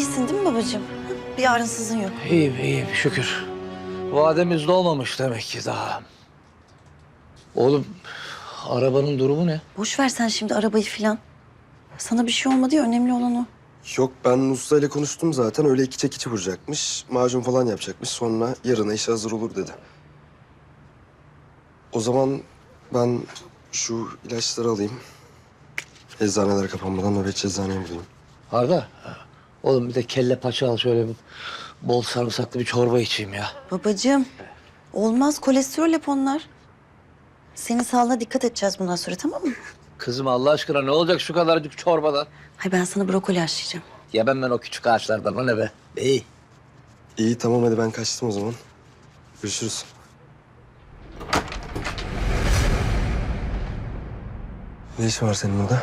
İyisin değil mi babacığım? Bir ağrınsızın yok. İyiyim iyiyim şükür. Vademiz dolmamış demek ki daha. Oğlum arabanın durumu ne? Boş ver sen şimdi arabayı filan. Sana bir şey olmadı ya önemli olan o. Yok ben usta ile konuştum zaten. Öyle iki çekici vuracakmış. Macun falan yapacakmış. Sonra yarına işe hazır olur dedi. O zaman ben şu ilaçları alayım. Eczaneler kapanmadan nöbetçi eczaneye gideyim. Arda. Oğlum bir de kelle paça al şöyle bir bol sarımsaklı bir çorba içeyim ya. Babacığım olmaz kolesterol hep onlar. Senin sağlığına dikkat edeceğiz bundan sonra tamam mı? Kızım Allah aşkına ne olacak şu kadarcık çorbadan? Hay ben sana brokoli haşlayacağım. Yemem ben o küçük ağaçlardan o ne be? İyi. İyi tamam hadi ben kaçtım o zaman. Görüşürüz. Ne işin var senin burada?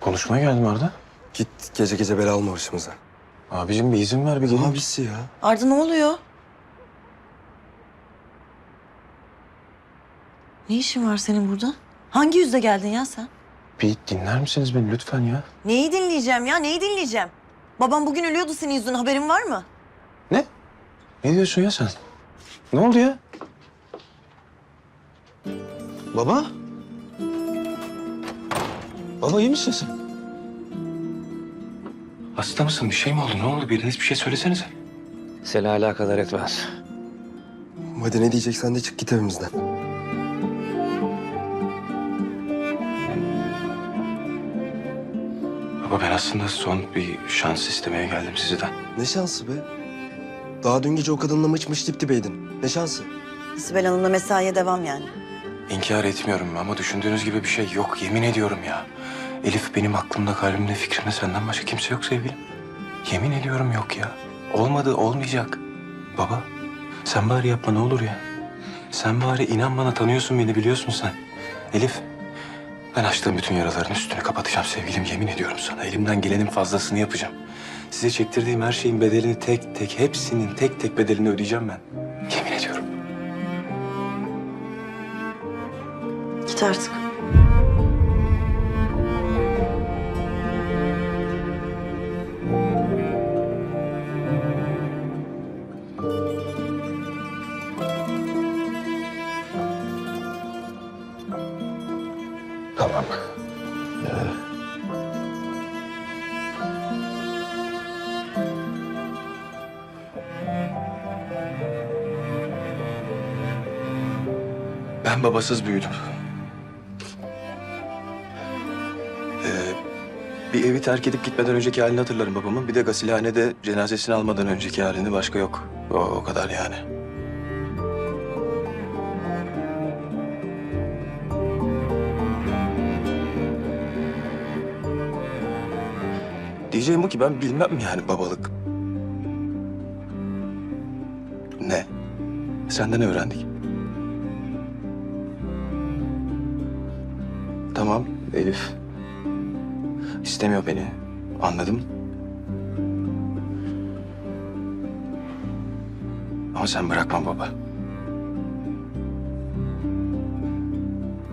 Konuşmaya geldim Arda. Git gece gece bela alma başımıza. Abicim bir izin ver bir geleyim. Abisi ya. Arda ne oluyor? Ne işin var senin burada? Hangi yüzle geldin ya sen? Bir dinler misiniz beni lütfen ya? Neyi dinleyeceğim ya neyi dinleyeceğim? Babam bugün ölüyordu senin yüzünden haberin var mı? Ne? Ne diyorsun ya sen? Ne oldu ya? Baba? Baba iyi misin sen? Hasta mısın? Bir şey mi oldu? Ne oldu? Biriniz bir şey söylesenize. Seni alakadar etmez. Hadi ne diyeceksen de çık git evimizden. Baba ben aslında son bir şans istemeye geldim sizden. Ne şansı be? Daha dün gece o kadınla mıç mıç dip dibeydin. Ne şansı? Sibel Hanım'la mesaiye devam yani. İnkar etmiyorum ama düşündüğünüz gibi bir şey yok. Yemin ediyorum ya. Elif benim aklımda, kalbimde, fikrimde senden başka kimse yok sevgilim. Yemin ediyorum yok ya. Olmadı, olmayacak. Baba, sen bari yapma ne olur ya. Sen bari inan bana tanıyorsun beni biliyorsun sen. Elif, ben açtığım bütün yaraların üstünü kapatacağım sevgilim. Yemin ediyorum sana. Elimden gelenin fazlasını yapacağım. Size çektirdiğim her şeyin bedelini tek tek, hepsinin tek tek bedelini ödeyeceğim ben. Yemin ediyorum. Git artık. Babasız büyüdüm. Ee, bir evi terk edip gitmeden önceki halini hatırlarım babamın. Bir de gasilhanede cenazesini almadan önceki halini başka yok. O, o kadar yani. Diyeceğim bu ki ben bilmem yani babalık. Ne? Senden öğrendik. Elif. İstemiyor beni. Anladım. Ama sen bırakma baba.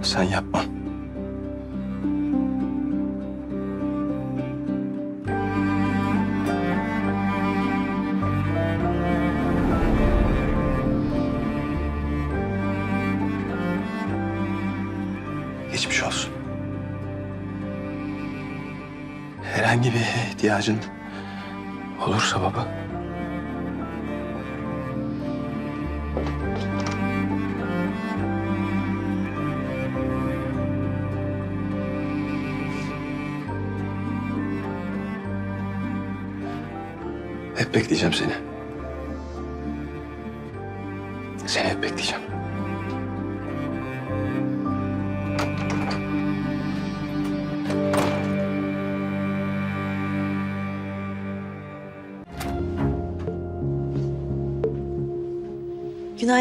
Sen yapma. Bir ihtiyacın olursa baba. Hep bekleyeceğim seni. Seni hep bekleyeceğim.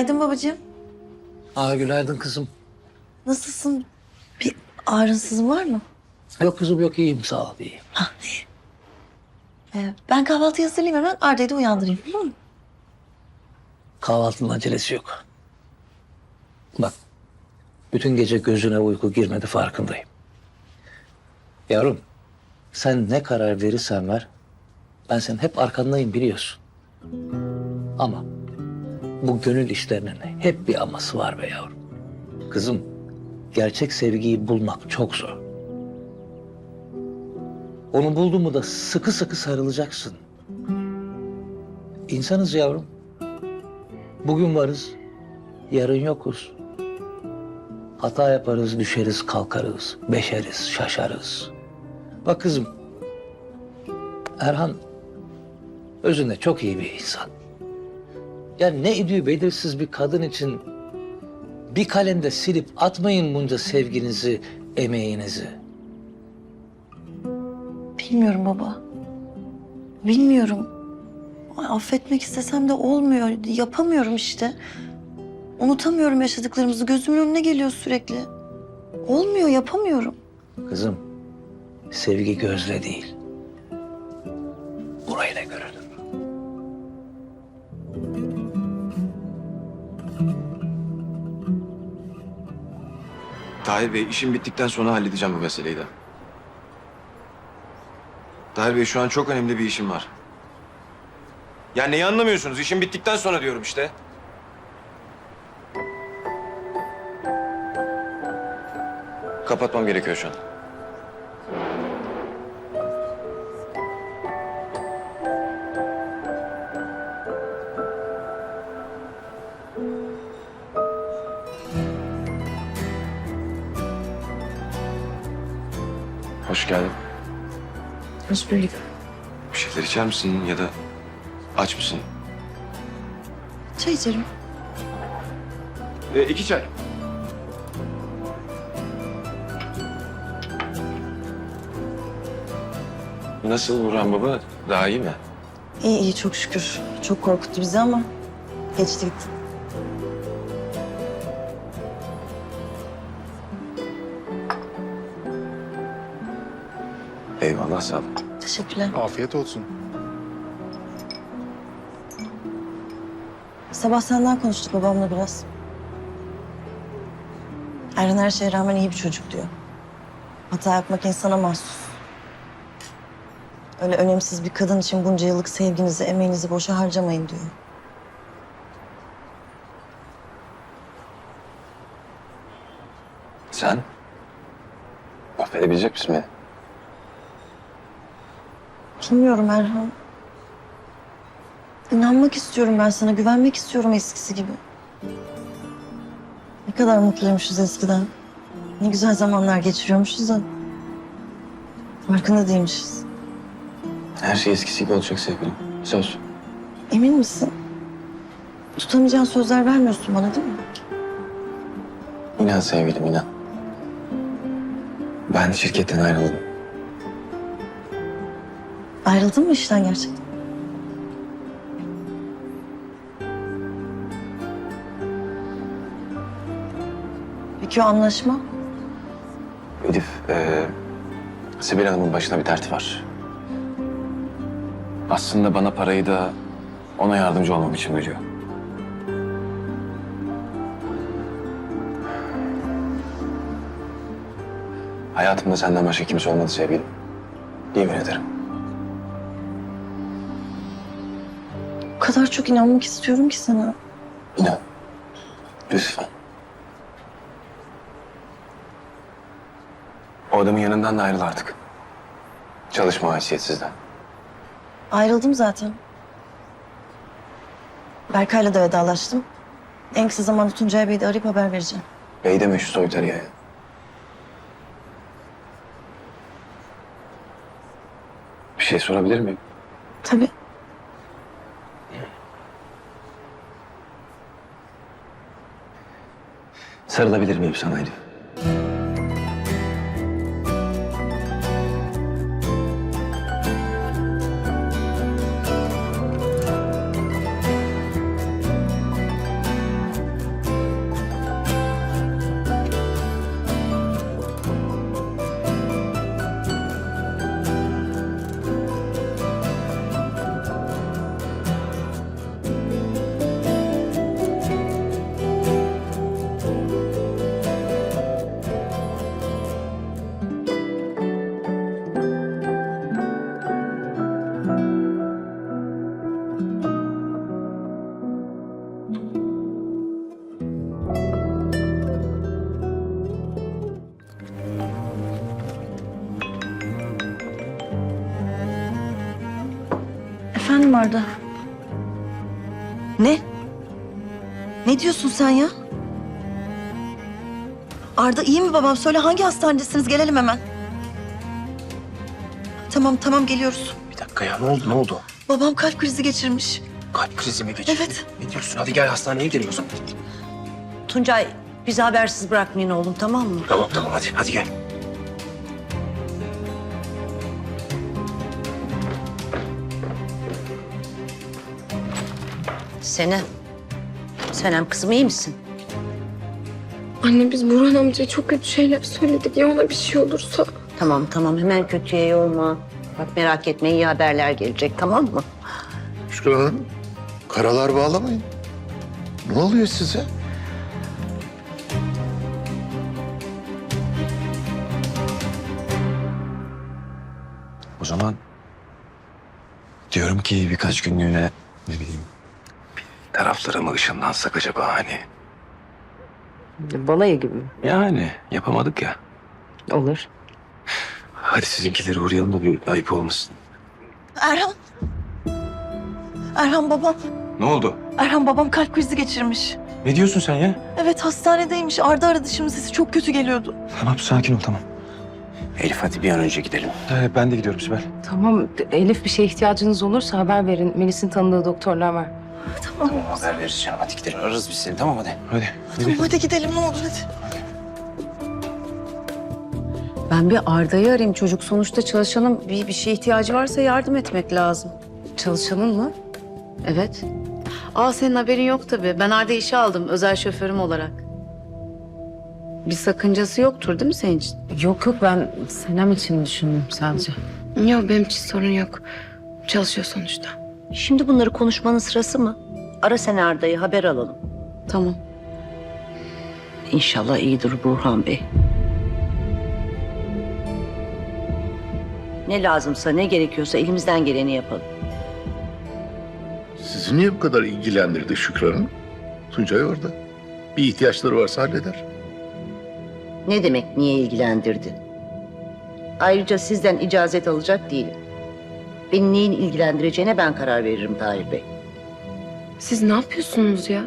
Günaydın babacığım. Aa günaydın kızım. Nasılsın? Bir ağrınsızın var mı? Yok kızım yok iyiyim sağ ol iyiyim. Ee, ben kahvaltıyı hazırlayayım hemen Arda'yı da uyandırayım. Tamam mı? Kahvaltının acelesi yok. Bak bütün gece gözüne uyku girmedi farkındayım. Yavrum sen ne karar verirsen ver Ben senin hep arkandayım biliyorsun. Ama bu gönül işlerinin hep bir aması var be yavrum. Kızım, gerçek sevgiyi bulmak çok zor. Onu buldun mu da sıkı sıkı sarılacaksın. İnsanız yavrum. Bugün varız, yarın yokuz. Hata yaparız, düşeriz, kalkarız, beşeriz, şaşarız. Bak kızım, Erhan özünde çok iyi bir insan. Yani ne ediyor belirsiz bir kadın için bir kalemde silip atmayın bunca sevginizi, emeğinizi. Bilmiyorum baba. Bilmiyorum. Ay, Affetmek istesem de olmuyor. Yapamıyorum işte. Unutamıyorum yaşadıklarımızı. Gözümün önüne geliyor sürekli. Olmuyor, yapamıyorum. Kızım, sevgi gözle değil, burayla görülür. Tahir Bey işim bittikten sonra halledeceğim bu meseleyi de. Tahir Bey şu an çok önemli bir işim var. Ya neyi anlamıyorsunuz? İşim bittikten sonra diyorum işte. Kapatmam gerekiyor şu an. Hoş bulduk. Bir şeyler içer misin ya da aç mısın? Çay içerim. E, iki çay. Nasıl Burhan Baba? Daha iyi mi? İyi iyi çok şükür. Çok korkuttu bizi ama geçti gitti. Eyvallah sağ ol. Teşekkürler. Afiyet olsun. Sabah senden konuştuk babamla biraz. Erhan her şeye rağmen iyi bir çocuk diyor. Hata yapmak insana mahsus. Öyle önemsiz bir kadın için bunca yıllık sevginizi, emeğinizi boşa harcamayın diyor. Sen? Affedebilecek misin beni? Bilmiyorum Erhan. İnanmak istiyorum ben sana, güvenmek istiyorum eskisi gibi. Ne kadar mutluymuşuz eskiden. Ne güzel zamanlar geçiriyormuşuz da. Farkında değilmişiz. Her şey eskisi gibi olacak sevgilim. Söz. Emin misin? Tutamayacağın sözler vermiyorsun bana değil mi? İnan sevgilim inan. Ben şirketten ayrıldım. Ayrıldın mı işten gerçekten? Peki o anlaşma? Elif, e, Sibel Hanım'ın başına bir dert var. Aslında bana parayı da ona yardımcı olmam için veriyor. Hayatımda senden başka kimse olmadı sevgilim. Yemin ederim. Kadar çok inanmak istiyorum ki sana. İnan. Lütfen. O adamın yanından da ayrıl artık. Çalışma haysiyetsizden. Ayrıldım zaten. Berkay'la da vedalaştım. En kısa zamanda Tuncay Bey'i de arayıp haber vereceğim. Bey deme şu soytarıya ya. Bir şey sorabilir miyim? Tabii. Sarılabilir miyim sana Elif? Diyorsun sen ya? Arda iyi mi babam? Söyle hangi hastanedesiniz? Gelelim hemen. Tamam tamam geliyoruz. Bir dakika ya ne oldu ne oldu? Babam kalp krizi geçirmiş. Kalp krizi mi geçirdi? Evet. Ne diyorsun? Hadi gel hastaneye gidelim o zaman. Tuncay bizi habersiz bırakmayın oğlum tamam mı? Tamam tamam hadi hadi gel. Senem. Senem kızım iyi misin? Anne biz Burhan amcaya çok kötü şeyler söyledik. Ya ona bir şey olursa? Tamam tamam hemen kötüye yorma. Bak merak etme iyi haberler gelecek tamam mı? Şükran Hanım, karalar bağlamayın. Ne oluyor size? O zaman diyorum ki birkaç günlüğüne ne bileyim taraflara mı ışınlansak acaba hani? Balayı gibi mi? Yani yapamadık ya. Olur. Hadi sizinkileri uğrayalım da bir ayıp olmasın. Erhan. Erhan babam. Ne oldu? Erhan babam kalp krizi geçirmiş. Ne diyorsun sen ya? Evet hastanedeymiş. Arda aradı şimdi sesi çok kötü geliyordu. Tamam sakin ol tamam. Elif hadi bir an önce gidelim. Ee, ben de gidiyorum Sibel. Tamam Elif bir şeye ihtiyacınız olursa haber verin. Melis'in tanıdığı doktorlar var. Tamam haber veririz canım hadi gidelim. Ararız biz seni tamam hadi. Hadi. Tamam hadi gidelim ne olur hadi. Ben bir Arda'yı arayayım çocuk sonuçta çalışanım. Bir, bir şeye ihtiyacı varsa yardım etmek lazım. Çalışanın mı? Evet. Aa senin haberin yok tabii. Ben Arda'yı işe aldım özel şoförüm olarak. Bir sakıncası yoktur değil mi senin için? Yok yok ben Senem için düşündüm sadece. Yok benim için sorun yok. Çalışıyor sonuçta. Şimdi bunları konuşmanın sırası mı? Ara sen Arda'yı haber alalım. Tamam. İnşallah iyidir Burhan Bey. Ne lazımsa ne gerekiyorsa elimizden geleni yapalım. Sizi niye bu kadar ilgilendirdi Şükran Hanım? Tuncay orada. Bir ihtiyaçları varsa halleder. Ne demek niye ilgilendirdi? Ayrıca sizden icazet alacak değilim. Beni neyin ilgilendireceğine ben karar veririm Tahir Bey. Siz ne yapıyorsunuz ya?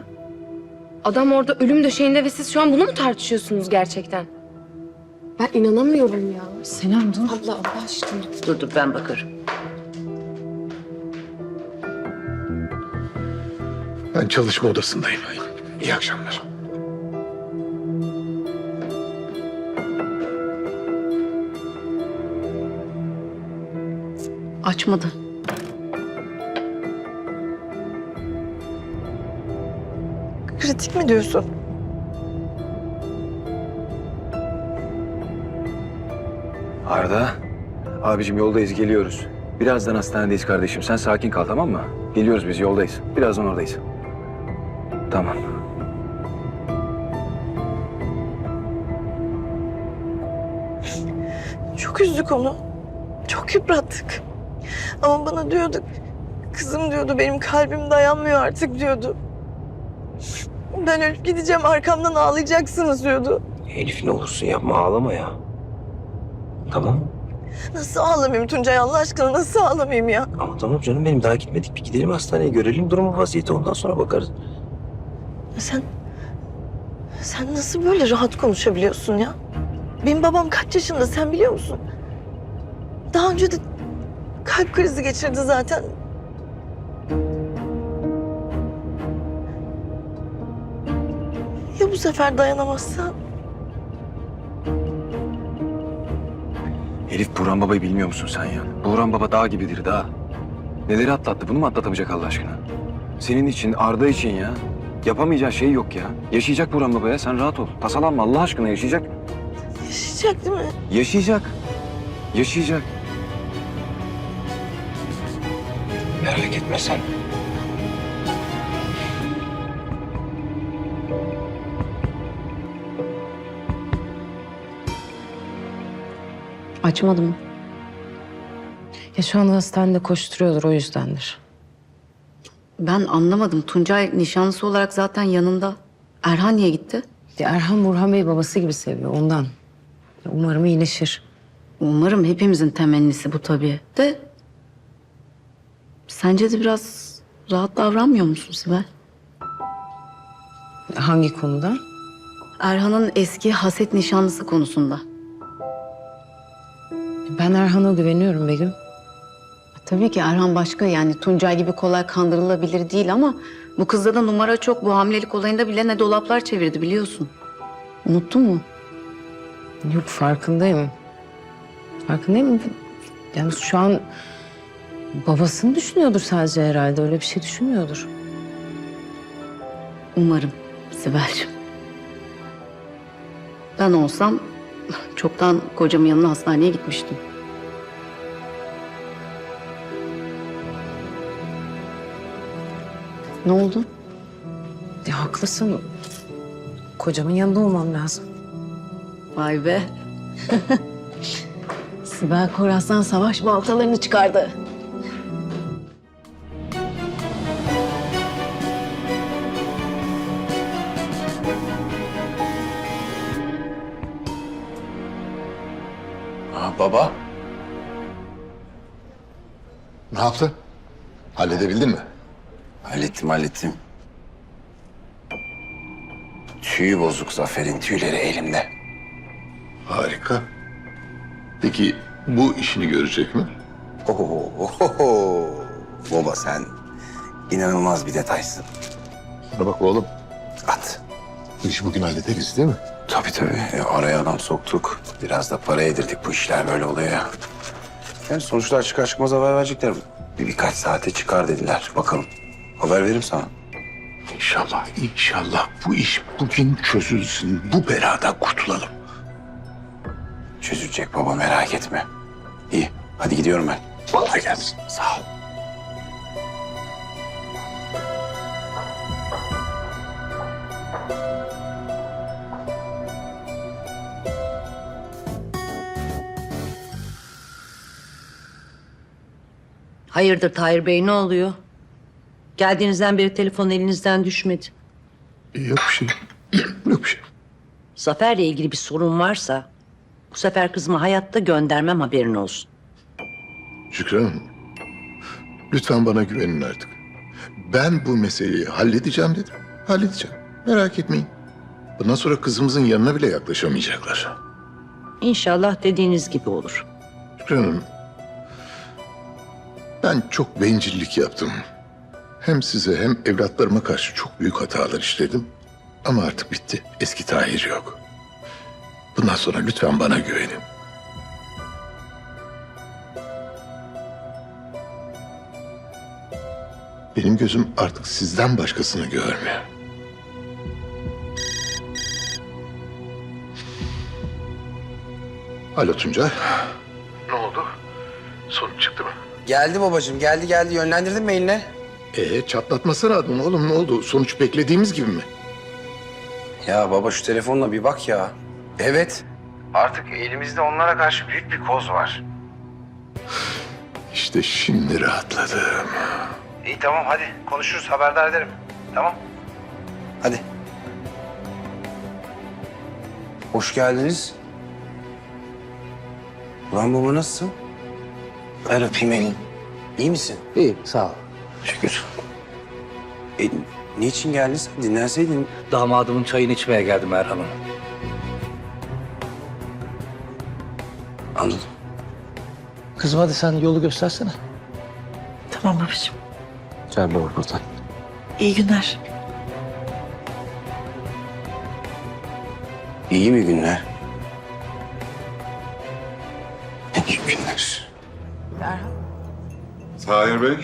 Adam orada ölüm döşeğinde ve siz şu an bunu mu tartışıyorsunuz gerçekten? Ben inanamıyorum ya. Senem dur. Abla Allah aşkına. Dur dur ben bakarım. Ben çalışma odasındayım. İyi akşamlar. Açmadı. Kritik mi diyorsun? Arda. Abicim yoldayız geliyoruz. Birazdan hastanedeyiz kardeşim. Sen sakin kal tamam mı? Geliyoruz biz yoldayız. Birazdan oradayız. Tamam. Çok üzdük onu. Çok yıprattık. Ama bana diyordu, kızım diyordu benim kalbim dayanmıyor artık diyordu. Ben ölüp gideceğim arkamdan ağlayacaksınız diyordu. Elif ne olursun yapma ağlama ya. Tamam. Nasıl ağlamayayım Tuncay Allah aşkına nasıl ağlamayayım ya? Ama tamam canım benim daha gitmedik. Bir gidelim hastaneye görelim durumu vaziyeti ondan sonra bakarız. Sen, sen nasıl böyle rahat konuşabiliyorsun ya? Benim babam kaç yaşında sen biliyor musun? Daha önce de kalp krizi geçirdi zaten. Ya bu sefer dayanamazsa? Elif Burhan Baba'yı bilmiyor musun sen ya? Burhan Baba dağ gibidir dağ. Neleri atlattı bunu mu atlatamayacak Allah aşkına? Senin için, Arda için ya. Yapamayacağı şey yok ya. Yaşayacak Burhan Baba ya sen rahat ol. Tasalanma Allah aşkına yaşayacak. Yaşayacak değil mi? Yaşayacak. Yaşayacak. Merak etme sen. Açmadı mı? Ya şu anda hastanede koşturuyordur o yüzdendir. Ben anlamadım. Tuncay nişanlısı olarak zaten yanında. Erhan niye gitti? Ya Erhan Burhan Bey babası gibi seviyor ondan. Ya Umarım iyileşir. Umarım hepimizin temennisi bu tabii. De Sence de biraz rahat davranmıyor musun Sibel? Hangi konuda? Erhan'ın eski haset nişanlısı konusunda. Ben Erhan'a güveniyorum Begüm. Tabii ki Erhan başka yani Tuncay gibi kolay kandırılabilir değil ama bu kızda da numara çok. Bu hamilelik olayında bile ne dolaplar çevirdi biliyorsun. Unuttun mu? Yok farkındayım. Farkındayım. Yani şu an babasını düşünüyordur sadece herhalde. Öyle bir şey düşünmüyordur. Umarım Sibel'cim. Ben olsam çoktan kocamın yanına hastaneye gitmiştim. Ne oldu? Ya haklısın. Kocamın yanında olmam lazım. Vay be. Sibel Koraslan savaş baltalarını çıkardı. Ne yaptın? Halledebildin mi? Hallettim hallettim. Tüyü bozuk Zafer'in tüyleri elimde. Harika. Peki bu işini görecek mi? Oho, Baba sen inanılmaz bir detaysın. Bana bak oğlum. At. Bu işi bugün hallederiz değil mi? Tabii tabii. E, araya adam soktuk. Biraz da para yedirdik. Bu işler böyle oluyor ya. Yani sonuçlar çıkar çıkmaz haber verecekler. Bir, birkaç saate çıkar dediler. Bakalım. Haber veririm sana. İnşallah, inşallah bu iş bugün çözülsün. Bu beladan kurtulalım. Çözülecek baba merak etme. İyi. Hadi gidiyorum ben. Vallahi gelsin. Sağ ol. Hayırdır Tahir Bey ne oluyor? Geldiğinizden beri telefon elinizden düşmedi. Yok bir şey. Yok bir şey. Zafer'le ilgili bir sorun varsa bu sefer kızımı hayatta göndermem haberin olsun. Şükran Hanım. Lütfen bana güvenin artık. Ben bu meseleyi halledeceğim dedim. Halledeceğim. Merak etmeyin. Bundan sonra kızımızın yanına bile yaklaşamayacaklar. İnşallah dediğiniz gibi olur. Şükran Hanım. Ben çok bencillik yaptım. Hem size hem evlatlarıma karşı çok büyük hatalar işledim. Ama artık bitti. Eski Tahir yok. Bundan sonra lütfen bana güvenin. Benim gözüm artık sizden başkasını görmüyor. Alo Tuncay. Ne oldu? Sonuç çıktı mı? Geldi babacığım geldi geldi yönlendirdin mi eline? Ee, çatlatmasana adını oğlum ne oldu? Sonuç beklediğimiz gibi mi? Ya baba şu telefonla bir bak ya. Evet. Artık elimizde onlara karşı büyük bir koz var. İşte şimdi rahatladım. İyi tamam hadi konuşuruz haberdar ederim. Tamam. Hadi. Hoş geldiniz. Ulan baba nasılsın? Ver öpeyim elini. İyi misin? İyi sağ ol. Şükür. E, niçin geldin sen? Dinlenseydin. Damadımın çayını içmeye geldim Erhan'ım. Anladım. Kızım hadi sen yolu göstersene. Tamam babacığım. Gel baba buradan. İyi günler. İyi mi günler? Tahir Bey.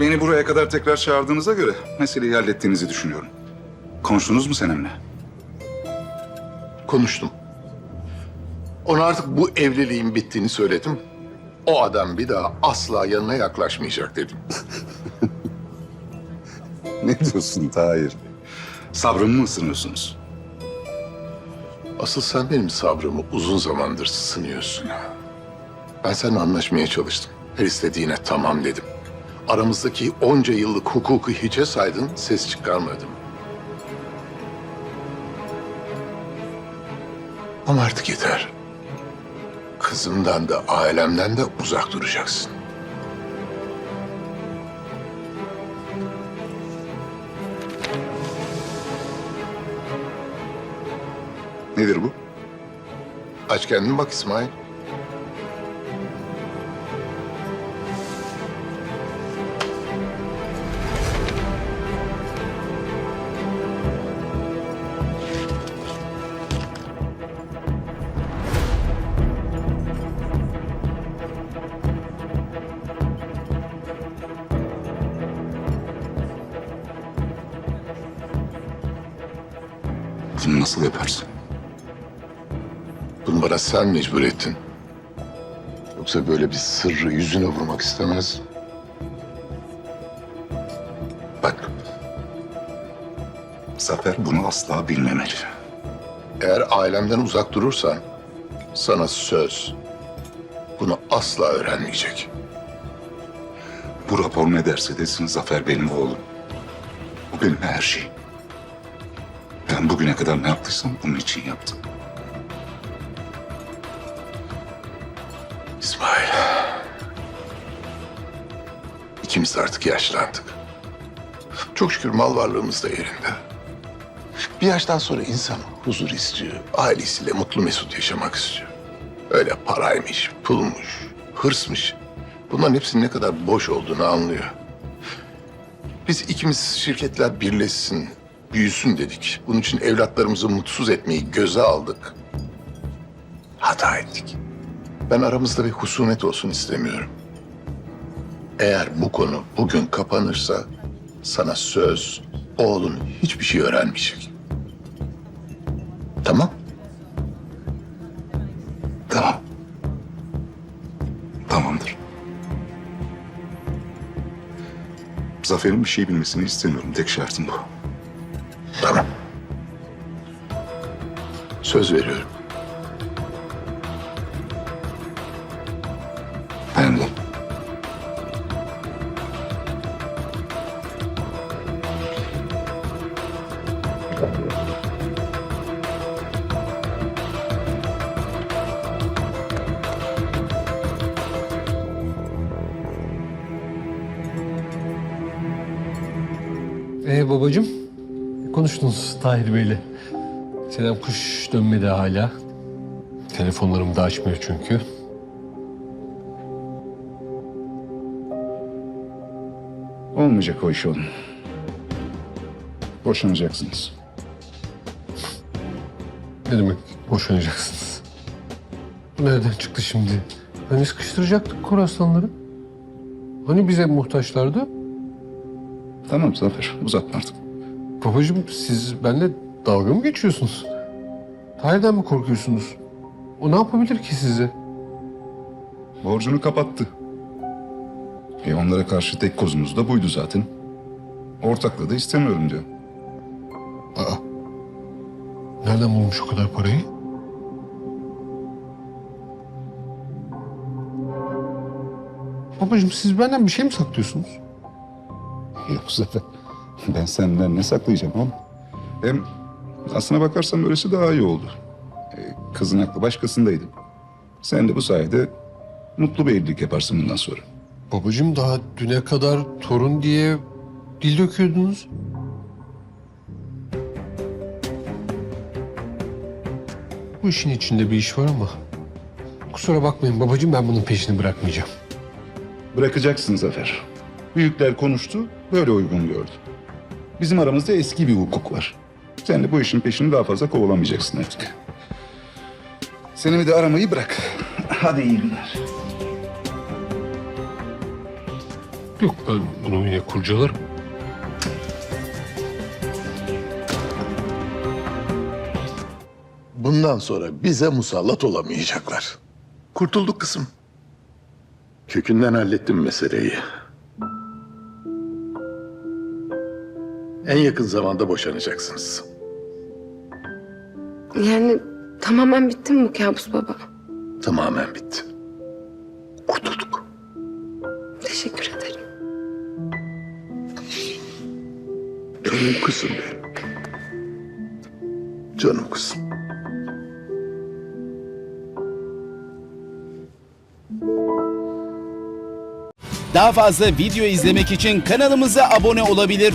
Beni buraya kadar tekrar çağırdığınıza göre meseleyi hallettiğinizi düşünüyorum. Konuştunuz mu seninle? Konuştum. Ona artık bu evliliğin bittiğini söyledim. O adam bir daha asla yanına yaklaşmayacak dedim. Ne diyorsun Tahir? Sabrımı mı ısınıyorsunuz? Asıl sen benim sabrımı uzun zamandır sınıyorsun. Ben seninle anlaşmaya çalıştım. Her istediğine tamam dedim. Aramızdaki onca yıllık hukuku hiçe saydın, ses çıkarmadım. Ama artık yeter. kızımdan da ailemden de uzak duracaksın. Nedir bu? Aç kendin bak İsmail. Bunu nasıl yaparsın? Bunu bana sen mecbur ettin. Yoksa böyle bir sırrı yüzüne vurmak istemez. Bak, Zafer bunu asla bilmemeli. eğer ailemden uzak durursan sana söz. Bunu asla öğrenmeyecek. Bu rapor ne derse desin Zafer benim oğlum. Bu benim her şeyim. Ben bugüne kadar ne yaptıysam bunun için yaptım. İsmail. İkimiz de artık yaşlandık. Çok şükür mal varlığımız da yerinde. Bir yaştan sonra insan huzur istiyor. Ailesiyle mutlu mesut yaşamak istiyor. Öyle paraymış, pulmuş, hırsmış. Bunların hepsinin ne kadar boş olduğunu anlıyor. Biz ikimiz şirketler birleşsin, büyüsün dedik. Bunun için evlatlarımızı mutsuz etmeyi göze aldık. Hata ettik. Ben aramızda bir husumet olsun istemiyorum. Eğer bu konu bugün kapanırsa sana söz oğlun hiçbir şey öğrenmeyecek. Tamam? Tamam. Tamamdır. Zafer'in bir şey bilmesini istemiyorum. Tek şartım bu. Tamam. Söz veriyorum. Konuştunuz Tahir Bey'le. Senem kuş dönmedi hala. Telefonlarımı da açmıyor çünkü. Olmayacak o iş oğlum. Boşanacaksınız. Ne demek boşanacaksınız? Nereden çıktı şimdi? Hani sıkıştıracaktık koraslanları? Hani bize muhtaçlardı? Tamam Zafer uzatma artık. Babacığım siz benimle dalga mı geçiyorsunuz? Tahir'den mi korkuyorsunuz? O ne yapabilir ki size? Borcunu kapattı. E onlara karşı tek kozumuz da buydu zaten. Ortakla da istemiyorum diyor. Aa. Nereden bulmuş o kadar parayı? Babacığım siz benden bir şey mi saklıyorsunuz? Yok Zafer. Ben senden ne saklayacağım oğlum? Hem aslına bakarsan böylesi daha iyi oldu. E, kızın aklı başkasındaydı. Sen de bu sayede mutlu bir evlilik yaparsın bundan sonra. Babacığım daha düne kadar torun diye dil döküyordunuz. Bu işin içinde bir iş var ama kusura bakmayın babacığım ben bunun peşini bırakmayacağım. Bırakacaksın Zafer. Büyükler konuştu, böyle uygun gördü. Bizim aramızda eski bir hukuk var. Sen de bu işin peşini daha fazla kovalamayacaksın artık. Seni bir de aramayı bırak. Hadi iyi günler. Yok ben bunu yine kurcalarım. Bundan sonra bize musallat olamayacaklar. Kurtulduk kızım. Kökünden hallettim meseleyi. En yakın zamanda boşanacaksınız. Yani tamamen bitti mi bu kabus baba? Tamamen bitti. Kurtulduk. Teşekkür ederim. Canım kızım benim. Canım kızım. Daha fazla video izlemek için kanalımıza abone olabilir.